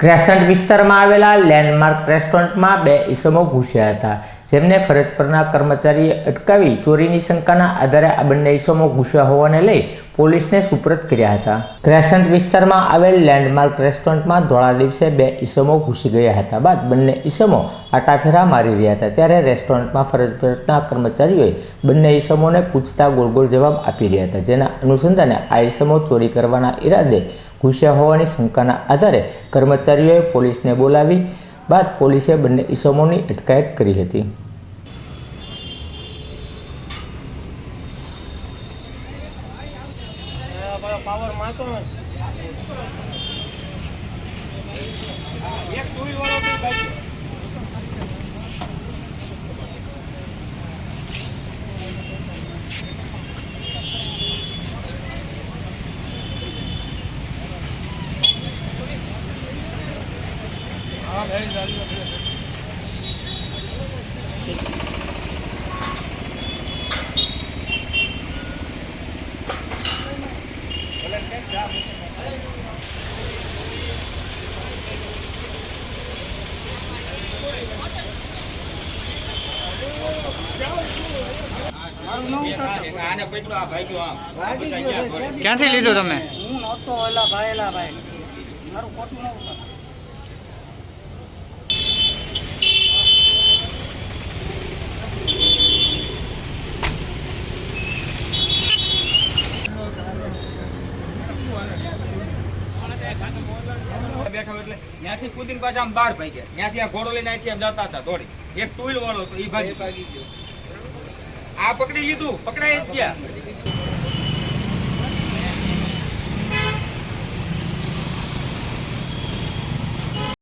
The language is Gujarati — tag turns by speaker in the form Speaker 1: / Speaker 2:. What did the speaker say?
Speaker 1: ક્રેસન્ટ વિસ્તારમાં આવેલા લેન્ડમાર્ક રેસ્ટોરન્ટમાં બે ઈસમો ઘૂસ્યા હતા. જેમને ફરજ પરના કર્મચારીએ અટકાવી ચોરીની શંકાના આધારે આ બંને ઈસમો ઘૂસ્યા હોવાને લઈ પોલીસને સુપ્રત કર્યા હતા. ક્રેસન્ટ વિસ્તારમાં આવેલ લેન્ડમાર્ક રેસ્ટોરન્ટમાં ધોળા દિવસે બે ઈસમો ઘૂસી ગયા હતા બાદ બંને ઈસમો આટાફેરા મારી રહ્યા હતા. ત્યારે રેસ્ટોરન્ટમાં ફરજ પરના કર્મચારીઓએ બંને ઈસમોને પૂછતા ગોળ ગોળ જવાબ આપી રહ્યા હતા, જેના અનુસંધાને આ ઈસમો ચોરી કરવાના ઈરાદે ઘૂસ્યા હોવાની શંકાના આધારે કર્મચારીઓએ પોલીસને બોલાવી બાદ પોલીસે બંને ઇસમોની અટકાયત કરી હતી.
Speaker 2: પાવર મારતો ને એક ટુલ વાળો બી ભાઈ હા ભાઈ ચાલી આને પકડો આ ભાઈ ગયો આમ
Speaker 3: ભાગી
Speaker 2: બધા
Speaker 3: ગયો
Speaker 2: ગયા
Speaker 3: છે.
Speaker 2: ઘોડે.
Speaker 4: ક્યાંથી લીધો તમે?
Speaker 3: હું નહોતો એલા ભાઈ એલા ભાઈ. મારું ખોટું
Speaker 2: બેઠો એટલે ત્યાંથી કૂદીને પાછા આમ બહાર ભાગ્યા. ત્યાંથી આ ઘોડો લઈને અહીંથી આમ જતા હતા દોડી. એક ટુલ વાળો હતો એ ભાગી આ પકડી લીધું પકડાઈ જ ગયા.